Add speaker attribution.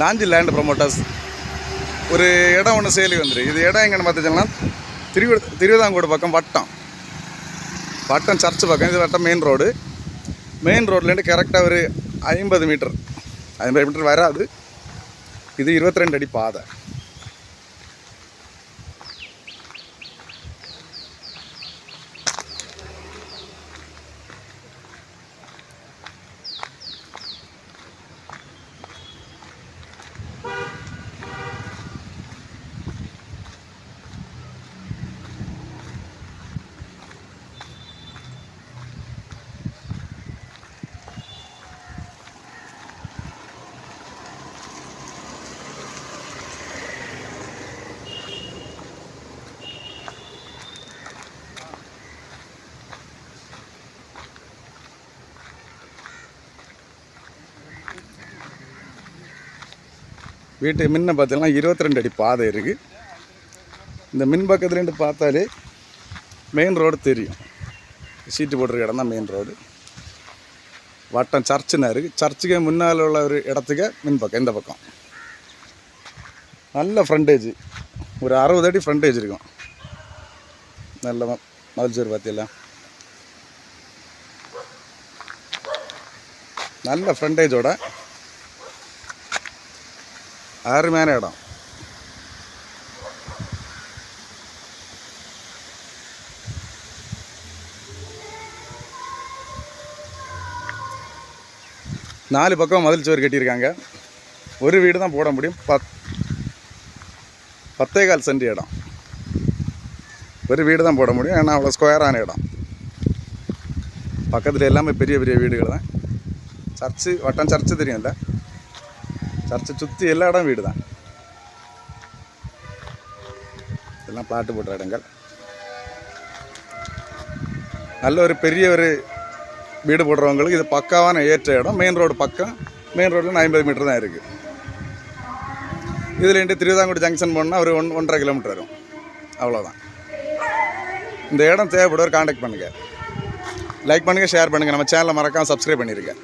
Speaker 1: Nanji land promoters ஒரு இடம் ஒன்று சேலுக்கு வந்துரு. இது இடம் எங்கன்னு பார்த்துச்சோம்னா திருவி திருவிதாங்கோடு பக்கம் வட்டம். வட்டம் சர்ச் பக்கம். இது வட்டம் மெயின் ரோடு மெயின் ரோட்லேருந்து கரெக்டாக ஒரு ஐம்பது மீட்டர் ஐம்பது மீட்டர் வராது. இது இருபத்தி ரெண்டு அடி பாதை. வீட்டு முன்ன பார்த்தீங்கன்னா இருபத்தி ரெண்டு அடி பாதை இருக்குது இந்த மின் பக்கத்துலேருந்து பார்த்தாலே மெயின் ரோடு தெரியும். சீட்டு போட்டிருக்க இடம் தான் மெயின் ரோடு வட்டம் சர்ச்சுன்னா இருக்குது சர்ச்சுக்கு முன்னால் உள்ள ஒரு இடத்துக்கு மின் பக்கம் இந்த பக்கம். நல்ல ஃப்ரண்டேஜ் ஒரு அறுபது அடி ஃப்ரண்டேஜ் இருக்கும். நல்ல ம- பார்த்தீங்களா? நல்ல ஃப்ரண்டேஜோட அருமையான இடம். நாலு பக்கம் மதில் சுவர் கட்டியிருக்காங்க. ஒரு வீடு தான் போட முடியும். பத் பத்தே கால் சென்ட் இடம். ஒரு வீடு தான் போட முடியும். ஏன்னா அவ்வளோ ஸ்கொயரான இடம். பக்கத்தில் எல்லாமே பெரிய பெரிய வீடுகள் தான். சர்ச்சு வட்டம் சர்ச்சு தெரியும்ல? சர்ச்சை சுற்றி எல்லா இடம் வீடு தான் இதெல்லாம் பிளாட்டு போட்ட இடங்கள். நல்ல ஒரு பெரிய ஒரு வீடு போடுறவங்களுக்கு இது பக்காவான ஏற்ற இடம். மெயின் ரோடு பக்கம் மெயின் ரோட்டில் ஐம்பது மீட்டர் தான் இருக்குது இதுலேருந்து திருவிதாங்குடி ஜங்ஷன் போனால் ஒரு ஒன் ஒன்றரை கிலோமீட்டர் வரும். அவ்வளோதான் இந்த இடம் தேவைப்படுவர் காண்டாக்ட் பண்ணுங்கள் லைக் பண்ணுங்கள் ஷேர் பண்ணுங்கள் நம்ம சேனலை மறக்காமல் சப்ஸ்கிரைப் பண்ணியிருக்கேன்